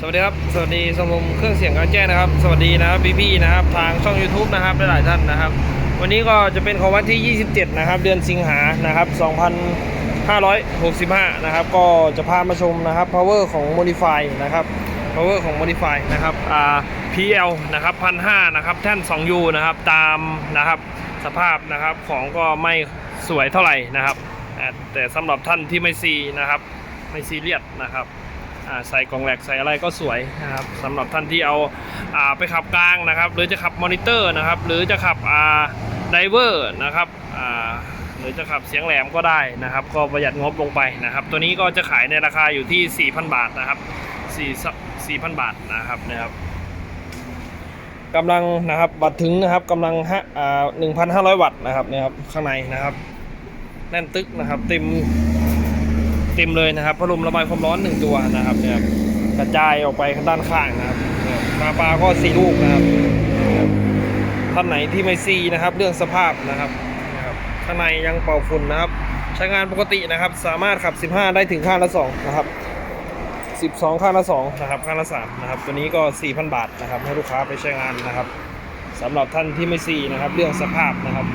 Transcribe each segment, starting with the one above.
สวัสดีครับ สวัสดีสมมเครื่องเสียงการแจ้งนะครับ สวัสดีนะครับพี่ๆนะครับ ทางช่อง YouTube นะครับหลายๆท่านนะครับ วันนี้ก็จะเป็นของวันที่ 27 นะครับ เดือนสิงหานะครับ 2565 นะครับ ก็จะพามาชมนะครับ power ของ modify นะครับ power ของ modify นะครับอ่า PL นะครับ1,500นะครับ แท่น 2U นะครับ ตามนะครับ สภาพนะครับ ของก็ไม่สวยเท่าไหร่นะครับ แต่สำหรับท่านที่ไม่ซีนะครับ ไม่ซีเรียสนะครับ ใส่กล่องแหลกใส่อะไรก็สวยนะครับสำหรับท่านที่เอาอ่าไปขับกลางนะครับ หรือจะขับมอนิเตอร์นะครับ หรือจะขับอ่าไดเวอร์นะครับอ่าหรือจะขับเสียงแหลมก็ได้นะครับ ก็ประหยัดงบลงไปนะครับ ตัวนี้ก็จะขายในราคาอยู่ที่ 4,000 บาทนะครับ4 4,000 บาทนะครับนะครับกำลังนะครับบัตรถึงนะครับกำลังห้าอ่า1,500วัตต์นะครับเนี่ยครับข้างในนะครับ แน่นตึกนะครับเต็ม เต็มเลยนะครับพัดลมระบายความร้อนหนึ่งตัวนะครับเนี่ยกระจายออกไปด้านข้างนะครับเนี่ยปลาปลาก็สี่ลูกนะครับท่านไหนที่ไม่ซีนะครับ เรื่องสภาพนะครับข้างในยังเป่าฝุ่นนะครับ ใช้งานปกตินะครับ สามารถขับ 15 ได้ถึงข้างละ2นะครับ12 ข้างละ2นะครับข้างละ3นะครับ ตัวนี้ก็ 4,000 บาทนะครับ ให้ลูกค้าไปใช้งานนะครับสำหรับท่านที่ไม่ซีนะครับ เรื่องสภาพนะครับ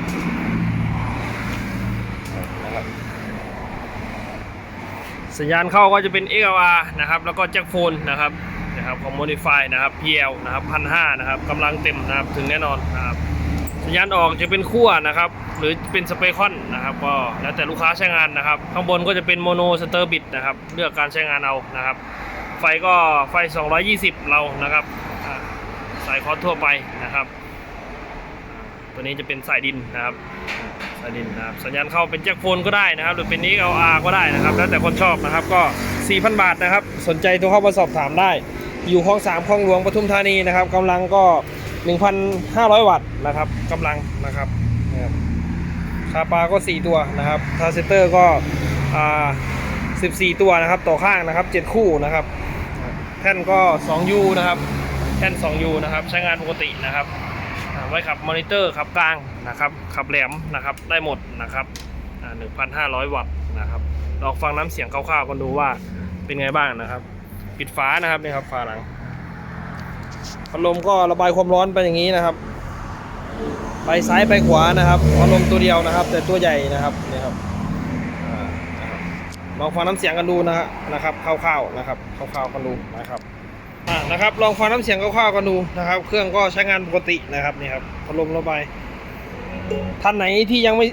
สัญญาณเข้าก็จะเป็น XLR นะครับ แล้วก็แจ็คโฟนนะครับนะครับของ Modify นะครับ PL นะครับพันห้านะครับกำลังเต็มนะครับถึงแน่นอนนะครับสัญญาณออกจะเป็นขั้วนะครับ หรือเป็นสเปคอนนะครับก็แล้วแต่ลูกค้าใช้งานนะครับ ข้างบนก็จะเป็นโมโนสเตอร์บิดนะครับเลือกการใช้งานเอานะครับ ไฟก็ไฟ 220 เรานะครับสายคอร์สทั่วไปนะครับ ตัวนี้จะเป็นสายดินนะครับ ดินนะครับสัญญาณเข้าเป็นแจ็คโฟนก็ได้นะครับ หรือเป็น XLR ก็ได้นะครับ แล้วแต่คนชอบนะครับก็ 4,000 บาทนะครับ สนใจโทรเข้ามาสอบถามได้ อยู่คลองสามคลองหลวงปทุมธานีนะครับกำลังก็ 1,500 วัตต์นะครับกำลังนะครับครับคาปาก็ 4 ตัวนะครับทาร์เซเตอร์ก็14 ตัวนะครับต่อข้างนะครับ 7 คู่นะครับแท่นก็ 2U นะครับแท่น 2U นะครับใช้งานปกตินะครับไว้ขับมอนิเตอร์ขับกลาง นะครับขับแหลมนะครับได้หมดนะครับอ่า1,500วัตต์นะครับลองฟังน้ำเสียงคร่าวๆกันดูว่าเป็นไงบ้างนะครับ ปิดฝานะครับนี่ครับฝาหลังพัดลมก็ระบายความร้อนไปอย่างนี้นะครับ ไปซ้ายไปขวานะครับพัดลมตัวเดียวนะครับ แต่ตัวใหญ่นะครับนี่ครับลองฟังน้ำเสียงกันดูนะฮะนะครับคร่าวๆนะครับคร่าวๆกันดูนะครับอ่านะครับลองฟังน้ำเสียงคร่าวๆกันดูนะครับ เครื่องก็ใช้งานปกตินะครับนี่ครับพัดลมระบาย ท่านไหนที่ยังไม่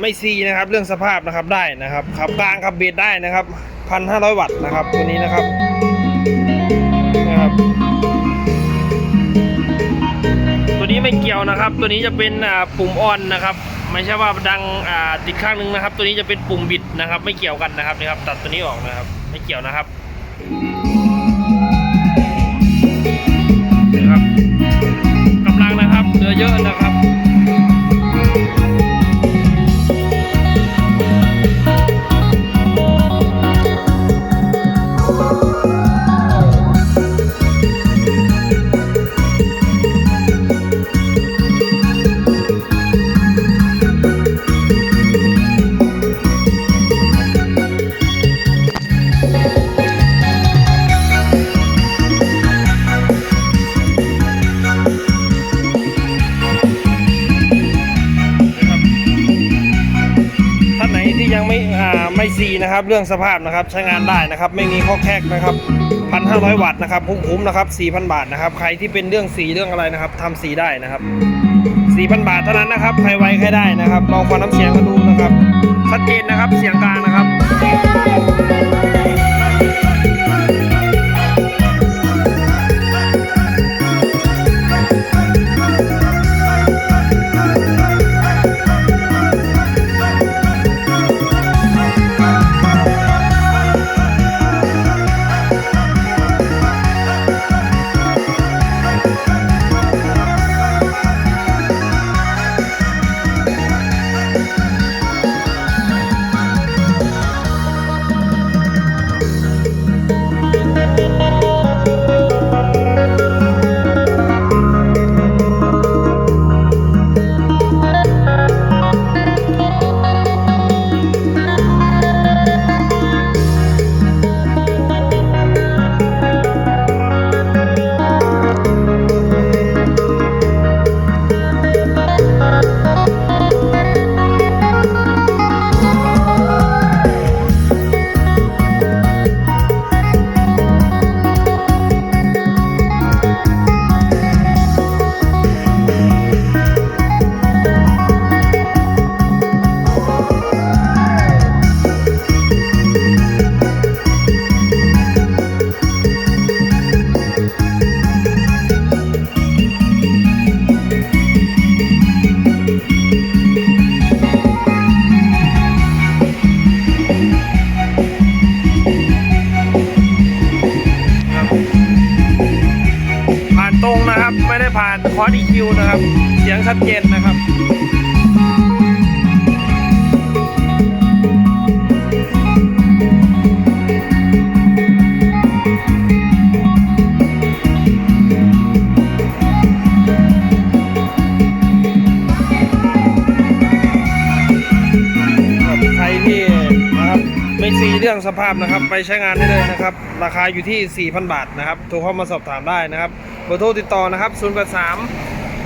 ไม่ซีนะครับ เรื่องสภาพนะครับได้นะครับขับกลางขับเบสได้นะครับพันห้าร้อยวัตต์นะครับตัวนี้นะครับนะครับ ตัวนี้ไม่เกี่ยวนะครับ ตัวนี้จะเป็นปุ่มออนนะครับ ไม่ใช่ว่าดังติดข้างหนึงนะครับ ตัวนี้จะเป็นปุ่มบิดนะครับ ไม่เกี่ยวกันนะครับนี่ครับ ตัดตัวนี้ออกนะครับ ไม่เกี่ยวนะครับ ไม่ซีนะครับ เรื่องสภาพนะครับใช้งานได้นะครับ ไม่มีข้อแคกนะครับพันห้าร้อยวัตต์นะครับคุ้มๆนะครับสี่พันบาทนะครับ ใครที่เป็นเรื่องสีเรื่องอะไรนะครับทำสีได้นะครับสี่พันบาทเท่านั้นนะครับใครไวใครได้นะครับลองฟังน้ำเสียงกันดูนะครับชัดเจนนะครับเสียงกลางนะครับ คอร์ด EQ นะครับ เสียงชัดเจนนะครับใครที่นะครับไม่ซีเรื่องสภาพนะครับ ไปใช้งานได้เลยนะครับ ราคาอยู่ที่ 4,000 บาทนะครับ โทรเข้ามาสอบถามได้นะครับ เบอร์โทรติดต่อนะครับ 083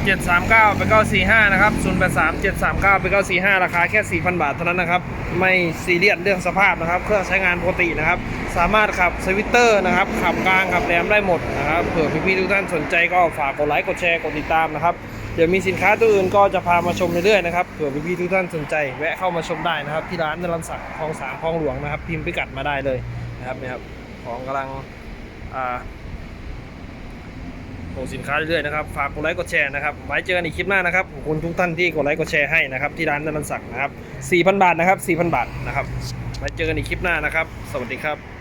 739ไป945 นะครับ 083 739ไป945 ราคาแค่ 4,000 บาทเท่านั้นนะครับ ไม่ซีเรียสเรื่องสภาพนะครับ เครื่องใช้งานปกตินะครับ สามารถขับสวิตเตอร์นะครับ ขับกลางขับแรมได้หมดนะครับ เผื่อพี่ๆทุกท่านสนใจก็ฝากกดไลค์กดแชร์กดติดตามนะครับ เดี๋ยวมีสินค้าตัวอื่นก็จะพามาชมเรื่อยๆนะครับ เผื่อพี่ๆทุกท่านสนใจ แวะเข้ามาชมได้นะครับ ที่ร้านนรันศักดิ์คลองสามคลองหลวงนะครับ พิมพ์พิกัดมาได้เลยนะครับเนี่ยครับ ของกำลังอ่า ส่งสินค้าเรื่อยๆนะครับ ฝากกดไลค์กดแชร์นะครับ ไว้เจอกันอีกคลิปหน้านะครับ ขอบคุณทุกท่านที่กดไลค์กดแชร์ให้นะครับ ที่ร้านนันสักนะครับ4,000 บาทนะครับ4,000 บาทนะครับ ไว้เจอกันอีกคลิปหน้านะครับ สวัสดีครับ